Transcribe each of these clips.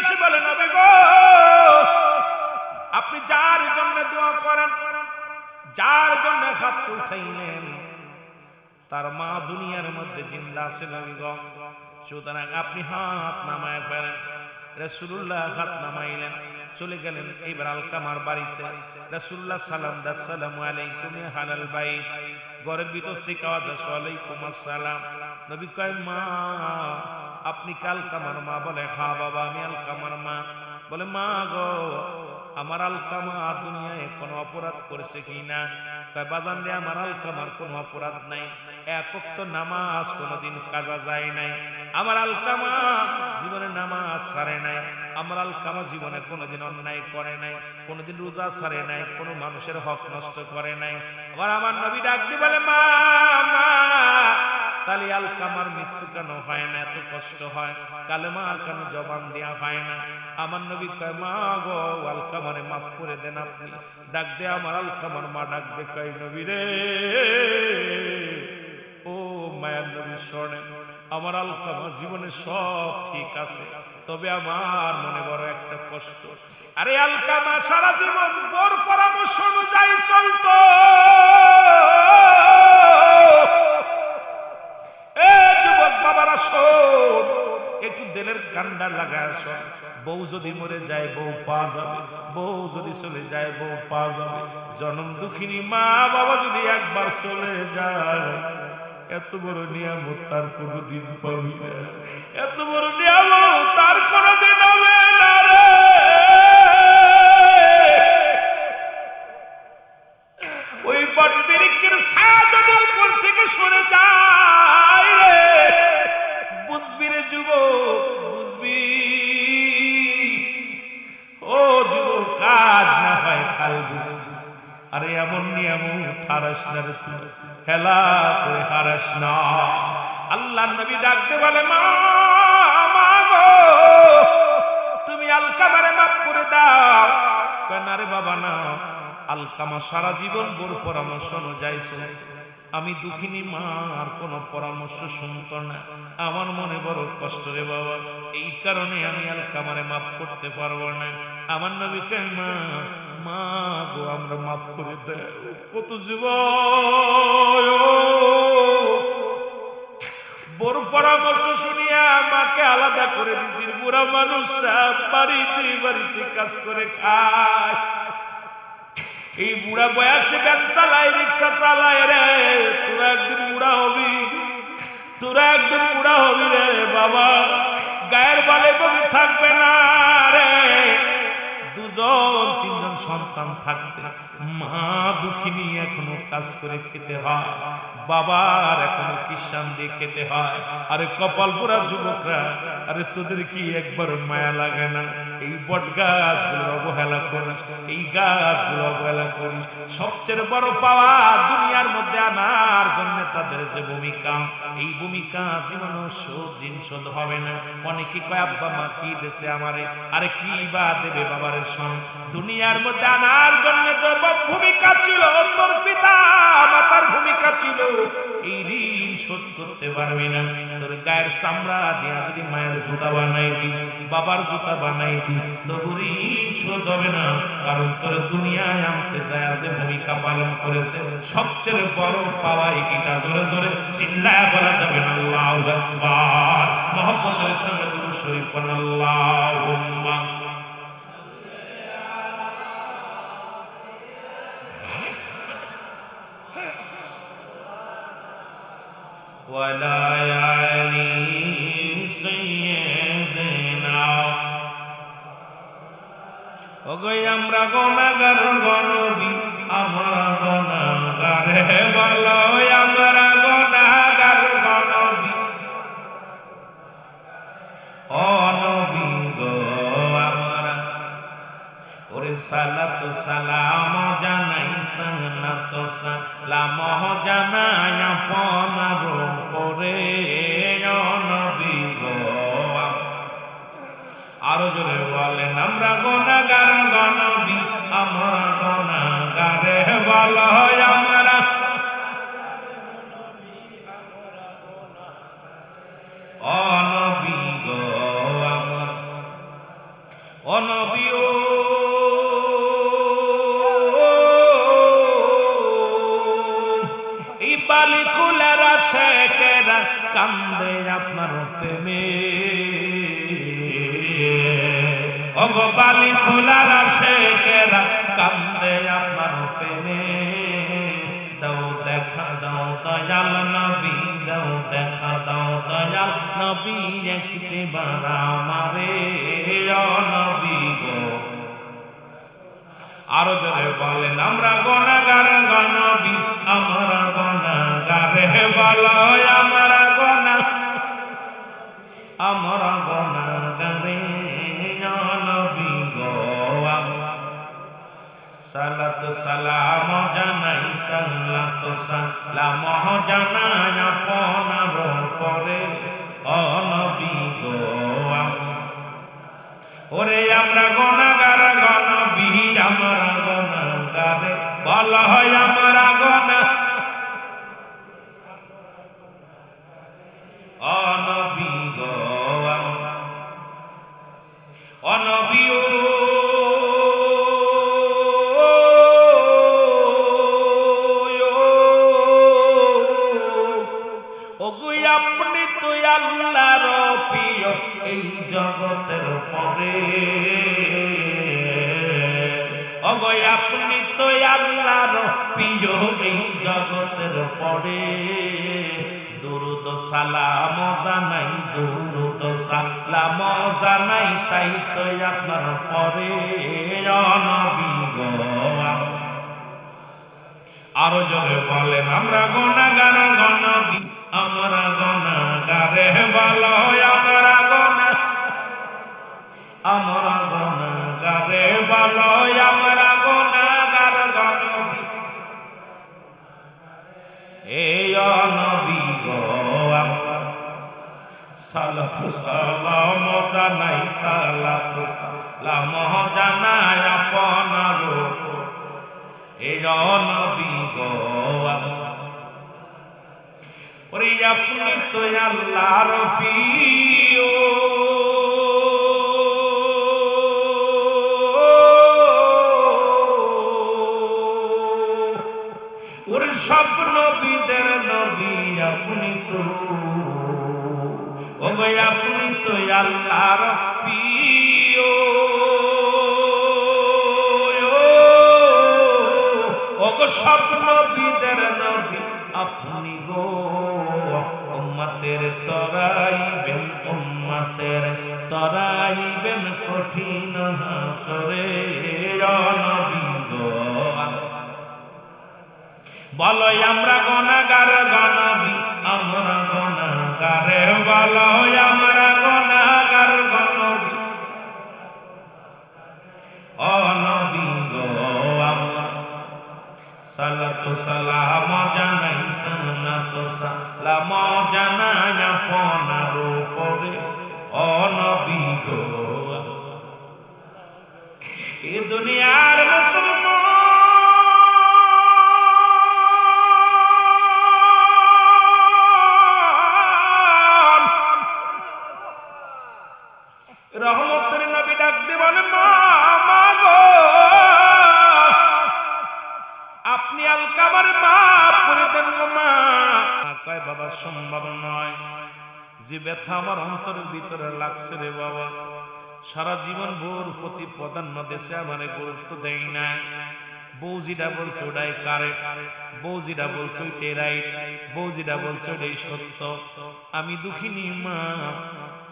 এসে বলে নবী গো। আপনি যার জন্য দোয়া করেন, যার জন্য হাত উঠাইলেন, তার মা দুনিয়ার মধ্যে জিন্দা আছে গো। সুতরাং আপনি হাত নামায় ফেলেন রসুল্লাহ হাত নামাইলেন, চলে গেলেন এবার আলকামার বাড়িতে। রসুল্লাহ সালাম সালাম আলাইকুম হালাল বাই ঘরের ভিতর থেকে আওয়াজ আসে, ওয়ালাইকুম আসসালাম। নবী কয়, মা আপনি কালকামার মা? বলে, হা বাবা, আমি আলকামার মা। বলে, মা গো, আমার আলকামা দুনিয়ায় কোনো অপরাধ করেছে কি না? কয় বাদান রে, আমার আলকামার কোনো অপরাধ নাই। একক তো নামাজ কোনোদিন কাজা যায় নাই। আমার আলকামা জীবনে নামাজ সারে নাই। আমার আলকামা জীবনে কোনোদিন অন্যায় করে নাই। কোনোদিন রোজা সারে নাই। কোনো মানুষের হক নষ্ট করে নাই। আবার আমার নবী ডাক দি বলে, মা মা তাহলে আলকামার মৃত্যু কেন হয় না? এত কষ্ট হয়। কালেমা কেন জবান দেয়া হয় না। আমার নবী কয়, মা গো আলকামারে মাফ করে দেন আপনি। ডাক দে আমার আলকামার মা ডাক দে কয় নবী রে, ও মায়ার নবী শোনেন, আমার আলকামা জীবনে সব ঠিক আছে। তবে আমার মনে বড় একটা কষ্ট। আরে আলকামা সারা জীবন পরামর্শ অনুযায়ী চলতো এ যুবক বাবারা শোন একটু দিলের লাগায় শোন বউ যদি মরে যায়, বউ পা যাবে। বউ যদি চলে যায়, বউ পা যাবে। জনম দুঃখিনী মা বাবা যদি একবার চলে যায়, এত বড় নিয়ামত তার কোনোদিন পাবি না। এত বড় নিয়ামত তার কোনোদিন হবে না রে। ওই বট ছায়া উপর থেকে সরে যায় হারাস না হেলা করে হারাস না। আল্লাহ নবী ডাকতে বলে, মা গো, তুমি আলকামারে মাফ করে দাও। বাবা, না। আলকামা সারা জীবন বোর পরামর্শ অনুযায়ী আমি দুঃখিনী মা, আর কোনো পরামর্শ শুনত না। আমার মনে বড় কষ্ট রে বাবা। এই কারণে আমি আলকামারে মাফ করতে পারব না। আমার নবী কই মা মা গো, আমরা মাফ করে দেয় কত যুব বড় পরামর্শ শুনিয়া আমাকে আলাদা করে দিছিস বুড়া মানুষটা বাড়িতে বাড়িতে কাজ করে খায়। এই বুড়া বয়সে চালায়, রিক্সা চালায় রে, তোরা একদিন বুড়া হবি। তোরা একদিন বুড়া হবি রে, বাবা। গায়ের বালে কবি থাকবে না রে। দুজন তিনজন সন্তান থাকবে। মা দুঃখিনী এখনও কাজ করে খেতে হয়। বাবার এখনও খেতে হয়। আরে যুবকরা, আরে তোদের কি একবার মায়া লাগে না? এই বট গাছগুলোর অবহেলা করিস, এই গাছগুলো অবহেলা করিস। সবচেয়ে বড় পাওয়া দুনিয়ার মধ্যে আনার জন্য তাদের যে ভূমিকা, এই ভূমিকা জীবন শোধ দিন শোধ হবে না। অনেকে কয়, আব্বা মা, কি দেশে আমারে? আরে কি বা দেবে বাবারে সন দুনিয়ার মধ্যে আনার জন্য ভূমিকা ছিল, তোর পিতা মাতার ভূমিকা ছিল, এই ঋণ শোধ করতে পারবি না। তোর গায়ের চামড়া দিয়া যদি মায়ের জুতা বানাই দিস, বাবার জুতা বানাই দিস, তবু ঋণ শোধ হবে না। কারণ তোর দুনিয়ায় আনতে যায় যে ভূমিকা পালন করেছে, সবচেয়ে বড় পাওয়াই এটা জোরে জোরে চিল্লায় বলা যাবে না। আল্লাহ মহব্বতের সঙ্গে দুরূদ শরীফ পড়ুন। ওগই আমরা গনাগার গনবি, আমরা গনাগারে বলো আমরা গনাগার গনবি। অনবি গো আমরা, ওরে সালাত সালাম জানাই, সালাত সালাম জানাই আপনার আরও জোরে বলেন আমরা গনাগার গনবি আমরা গনাগারে বল কান্দে আপনার প্রেমে। অগ বালি খোলারা শেখেরা কান্দে আপনার প্রেমে। দাও দেখা, দাও দয়াল নবী, দাও দেখা, দাও দয়াল নবী একটি বার আমারে। ও নবী গো। আরও জোরে বলেন, আমরা গণাগার গণবি, আমরা গণাগারে বলো আমরা আমরা গণাগারে নবী গো সালাত সালাম জানাই সালাত সালাম জানাই সালাম জানাই, তাই তো আপনার পরে অনবী আরও জোরে বলেন, আমরা গণাগার, গণবি, আমরা গণাগারে বলো আমরা গণা আমরা গণাগারে বলো সালাতু সালাম জানাই, সালাতু সালাম জানাই আপনার এই নবী গো ওরে আপনি তো আল্লাহর প্রিয়। ওরে সব নবীদের নবী আপনি তো। ভাই আপনি তো আল্লাহর প্রিয়। ওগো সব নবীদের নবী আপনি গো উম্মতের তরাইবেন উম্মতের তরাইবেন কঠিন হাসরে। নবী গো। বলো, আমরা গনাগার গনবি আমরা গনাগারে বলো আমরা গনাগার গনবি ও নবী গো, আমরা সালাতু সালাম জানাই সালাতু সালাম জানাই আপনার উপরে। ও নবী গো এ দুনিয়ার বাবা সম্ভব নয়। যে ব্যথা আমার অন্তরের ভিতরে লাগছে রে বাবা, সারা জীবন ভোর প্রতি প্রাধান্য দেশে আমারে গুরুত্ব দেয় না বৌজিটা বলছে ওটাই কারে বৌজিটা বলছে ওইটাই রাইট বৌজিটা বলছে ওটাই সত্য। আমি দুঃখিনী মা,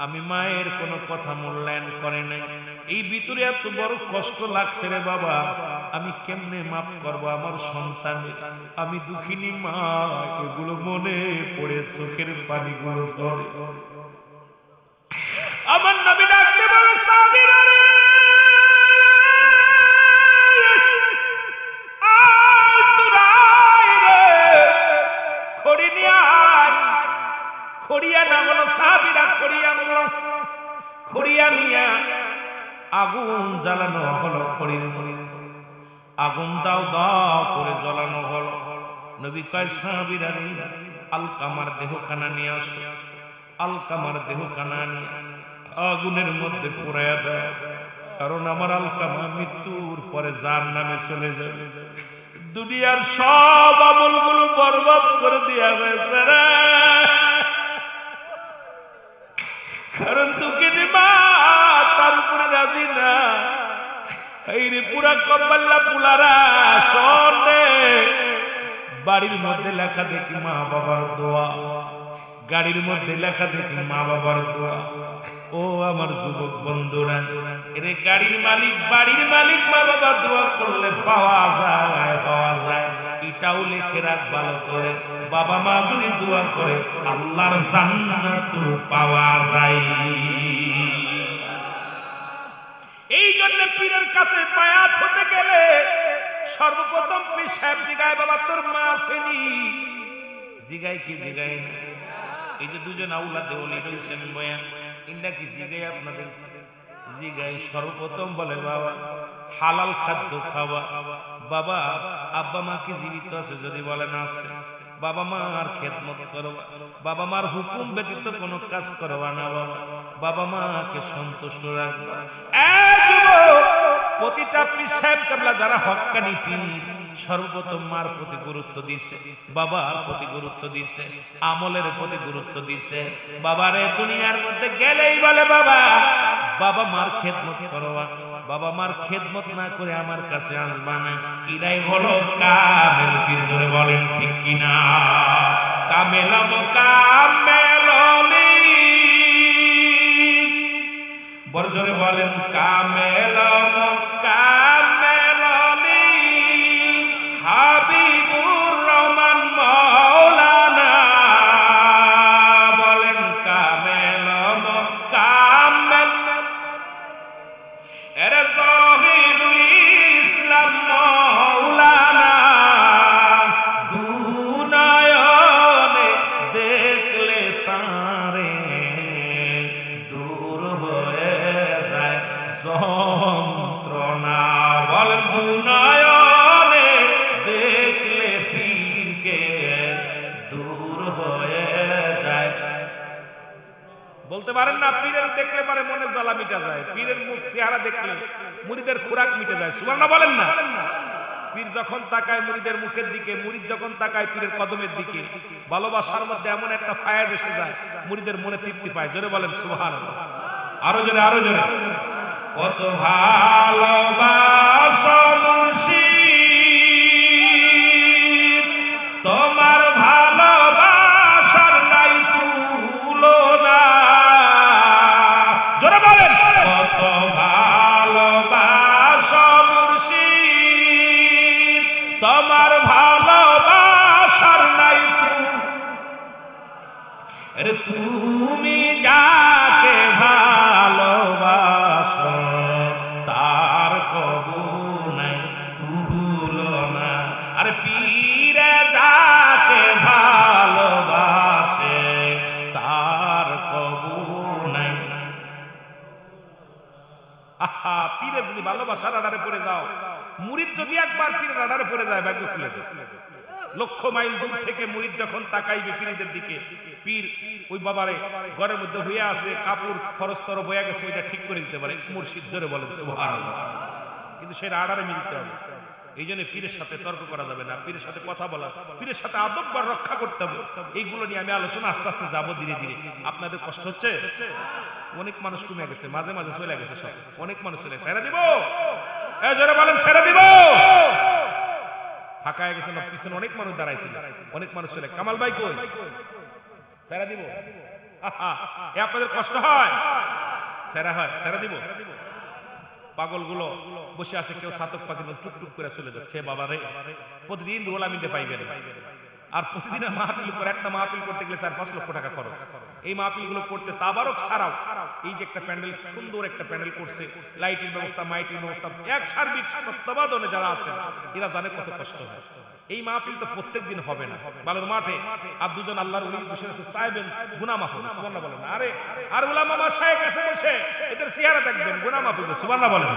আমি মায়ের কোনো কথা মূল্যায়ন করে নাই। এই ভিতরে এত বড় কষ্ট লাগছে রে বাবা। আমি কেমনে মাফ করব আমার সন্তানের? আমি দুঃখিনী মা, এগুলো মনে পড়ে চোখের পানিগুলো আমার নবী আগুন দাও দাও করে জ্বালানো হলো। নবী কয় সাবিরা রে, আলকামার দেহখানা নিয়ে আসো, আলকামার দেহখানা নিয়ে আগুনের মধ্যে পুরাইয়া দেয় কারণ আমার আলকামা মৃত্যুর পরে যার নামে চলে যাবে। দুনিয়ার সব আমলগুলো বরবাদ করে দেওয়া হয়েছে রে। কারণ মা তার উপরে রাজি না। এই রে পুরা কম্বাল্লা পুলারা, শোনে বাড়ির মধ্যে লেখা দেখি মা বাবার দোয়া। গাড়ির মধ্যে লেখা দেখি মা বাবার দোয়া। ও আমার যুবক বন্ধুরা, এরে গাড়ির মালিক, বাড়ির মালিক মা বাবা দোয়া করলে পাওয়া যায় পাওয়া যায়। এটাও লিখে রাখ ভালো করে। বাবা মা যদি দোয়া করে, আল্লাহর জান্নাত পাওয়া যায়। পীরের কাছে হতে গেলে সর্বপ্রথম পীর সাহেব জিগায়, বাবা, তোর মা আসেনি। জিগায় কি জিগায় না? এই যে দুজন আউলা হয়েছেন ইন্ডা কি জিগাই আপনাদের? জিগাই সর্বপ্রথম বলে, বাবা, হালাল খাদ্য খাওয়া। বাবা, আব্বা মা কি জীবিত আছে যদি বলেন, আছে। বাবা মার খেদমত করবা। বাবা মার হুকুম ব্যতীত কোনো কাজ করবা না বাবা। বাবা মাকে সন্তুষ্ট রাখবা। প্রতিটা পীর সাহেব কাবলা যারা হক্কানি পীর, সর্বপ্রথম মার প্রতি গুরুত্ব দিছে, বাবার প্রতি গুরুত্ব দিছে, আমলের প্রতি গুরুত্ব দিছে। বাবারে দুনিয়ার মধ্যে গেলেই বলে বাবা বাবা মার খেদমত করবা বাবা মার খেদমত না করে আমার কাছে আসবা না। এরাই হলো কামেল পীর, জোরে বলেন ঠিক কিনা? কামেলম কামেললি বড় জোরে বলেন কামেলা কামেললি পারেন না, পীরের দেখলে পারে মনে জ্বালা যায়। পীরের মুখ চেহারা দেখলে মুড়িদের খোরাক মিটে যায়। সুবর্ণা বলেন না? পীর যখন তাকায় মুড়িদের মুখের দিকে যখন তাকায় পীরের কদমের দিকে, ভালোবাসার মধ্যে এমন একটা ফায়াজ এসে যায়, মুড়িদের মনে তৃপ্তি পায়। জোরে বলেন সুবহান আরও জোরে আরও জোরে। কত ভালোবাসা ভালোবাসার নাই আরে তুমি যাকে ভালোবাসো, তার কবু নাই তুলনা আরে পীরে যাকে ভালোবাসে, তার কবু নাই আহা, পীরে যদি ভালোবাসার আধারে পড়ে যাও মুরিদ যদি একবার পীরের আধারে পড়ে যায়, ভাগ্য খুলে যায়। লক্ষ মাইল দূর থেকে মুরিদ যখন তাকাইবে পীরদের দিকে, পীর ওই বাবারে ঘরের মধ্যে হইয়া আছে, কাপড় খরস্তর বয়া গেছে, ওইটা ঠিক করে দিতে পারে। মুর্শিদ জোরে বলেন কিন্তু সেটা আড়ারে মিলতে হবে। এই জন্য পীরের সাথে তর্ক করা যাবে না, পীরের সাথে কথা বলা, পীরের সাথে আদব বা রক্ষা করতে হবে। এইগুলো নিয়ে আমি আলোচনা আস্তে আস্তে যাব ধীরে ধীরে। আপনাদের কষ্ট হচ্ছে? অনেক মানুষ কমে গেছে, মাঝে মাঝে চলে গেছে সব। অনেক মানুষ চলে ছেড়ে দিব? জোরে বলেন, ছেড়ে দিব? ফাঁকা হয়ে গেছে, না, পিছনে অনেক মানুষ দাঁড়াইছিল। অনেক মানুষ ছিল। কামাল ভাই কই? সারা দিব? এ আপনাদের কষ্ট হয়? সেরা হয় সেরা দিব? পাগলগুলো বসে আছে, কেউ সাতক পাখি টুক করে চলে যাচ্ছে। বাবা রে প্রতিদিন রোল আমি পাইবেন। আর প্রতিদিনের মাহফিল করে একটা মাহফিল করতে গেলে চার পাঁচ লক্ষ টাকা খরচ। এই মাহফিলগুলো করতে তাবারক ছাড়াও এই যে একটা প্যান্ডেল, সুন্দর একটা প্যান্ডেল করছে, লাইটের ব্যবস্থা মাইটের ব্যবস্থা, এক সার্বিক তত্ত্বাবধানে যারা আছে এরা জানে কত কষ্ট হয়। এই মাহফিল তো প্রত্যেক দিন হবে না। বালুর মাঠে আর দুজন আল্লাহর উলি বসে আছে চাইবেন গুনা মাফ হবে, সুবহানাল্লাহ বলেন। আরে, আর উলামা মা শায়েখ আছে বসে, এদের চেহারা দেখবেন গুনা মাফ হবে, সুবহানাল্লাহ বলেন।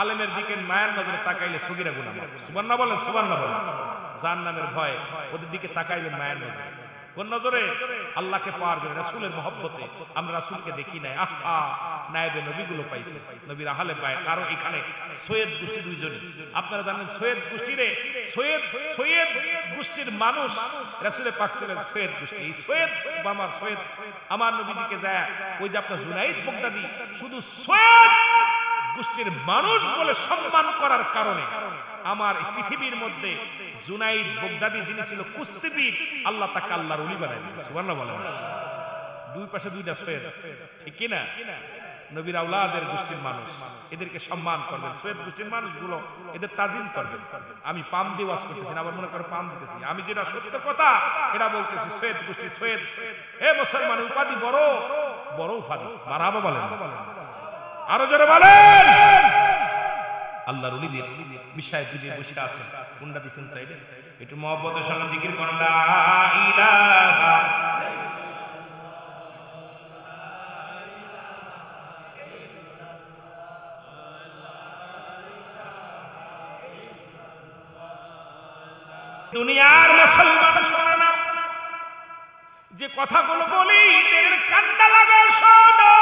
আলেমের দিকে মায়ের নজরে তাকাইলে সগিরা গুনা মাফ সুবহানাল্লাহ বলেন সুবহানাল্লাহ বলেন। জাহান্নামের ভয় ওদের দিকে তাকাইবেন মায়ের নজরে। কোন নজরে? আল্লাহকে পাওয়ার জন্য, রাসূলের মহব্বতে। আমরা রাসূলকে দেখি নাই। আহা! নায়েবে নবীগুলো পাইছে। নবীর আহলে পায় কারও এখানে সৈয়দ গোষ্ঠী দুইজনই আপনারা জানেন সৈয়দ গোষ্ঠীরে সৈয়দ সৈয়দ গোষ্ঠীর মানুষ রাসূলের পাক ছিলেন সৈয়দ গোষ্ঠী। সৈয়দ আমার সৈয়দ, আমার নবীজিকে যায়, ওই যে আপনার জুনাইদ বগদাদি শুধু সৈয়দ গোষ্ঠীর মানুষ বলে সম্মান করার কারণে আমার পৃথিবীর মধ্যে জুনাইদ, বগদাদি যিনি ছিল কুস্তিবিদ আল্লাহ তাকে আল্লাহর অলি বানাই দিয়েছে। বলেন। দুই পাশে দুইটা সৈয়দ। ঠিক কি না নবীর আউলাদের গোষ্ঠীর মানুষ। এদেরকে সম্মান করবেন। সৈয়দ গোষ্ঠীর মানুষগুলো এদের তাজিম করবেন। আমি পাম দিয়ে ওয়াজ করতেছি আবার মনে করে পাম দিতেছি। আমি যেটা সত্য কথা, এটা বলতেছি। সৈয়দ গোষ্ঠীর সৈয়দ। এ মুসলমান উপাধি বড় বড় উপাধি। বাড়াবো বলেন। আরও জোরে বলেন। আল্লাহর উলিদের বিষয় দুজে বসে আছেন। কোনটা দিছেন সাইডে। একটু মহব্বতের সঙ্গে জিকির করেন দুনিয়ার মুসলমান শোনে না। যে কথাগুলো বলি কান্না লাগে শোনো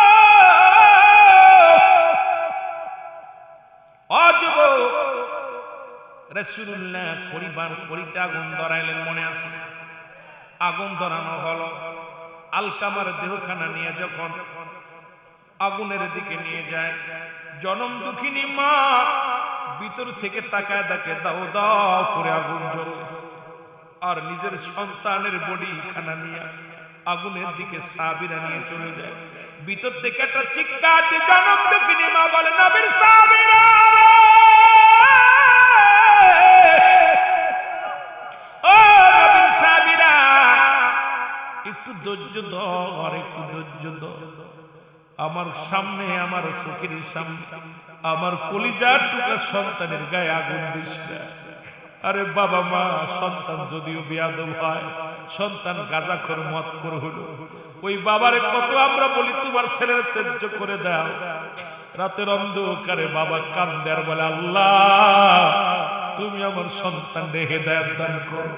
রসুল্লাহ পরিবার করিতে আগুন ধরাইলেন, মনে আছে? আগুন ধরানো হলো। আলকামার দেহখানা নিয়ে যখন আগুনের দিকে নিয়ে যায়, জনম দুঃখিনী মা, ভিতর থেকে তাকায় দেখে দাও দাও করে আগুন জ্বলে। আর নিজের সন্তানের বডি খানা নিয়ে আগুনের দিকে সাবিরা নিয়ে চলে যায়। ভিতর থেকে একটা চিৎকার জনম দুঃখিনী মা বলে নবীর সাবিরা! আমার সামনে, আমার চোখের সামনে, আমার কলিজার টুকরা সন্তানের গায়ে আগুন দিস আরে বাবা মা, সন্তান যদিও বিয়াদব হয়, সন্তান গাঁজাখর মত করে হলো। ওই বাবারে কত আমরা বলি, তোমার ছেলের তেজ্য করে দাও। রাতের অন্ধকারে বাবা কান কান্দার বলে, আল্লাহ, তুমি আমার সন্তান রেখে দেয় দান করো।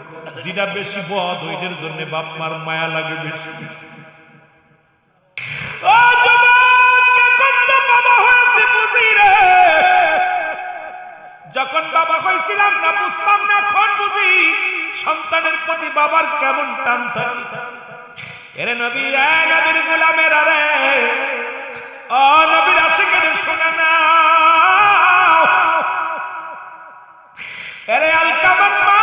যেটা বেশি বদ ওইটার জন্য বাপ মার মায়া লাগে বেশি। বুঝি। যখন বাবা হয়েছিলাম না বুঝতাম না, এখন বুঝি। সন্তানের প্রতি বাবার কেমন টান থাকে। এরে নবী নবীর গোলামের আরে ও নবীর আশিকের শোনা না এরে আলকামান মা,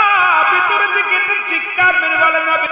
ভিতরের দিকে চিৎকার মেরে নবী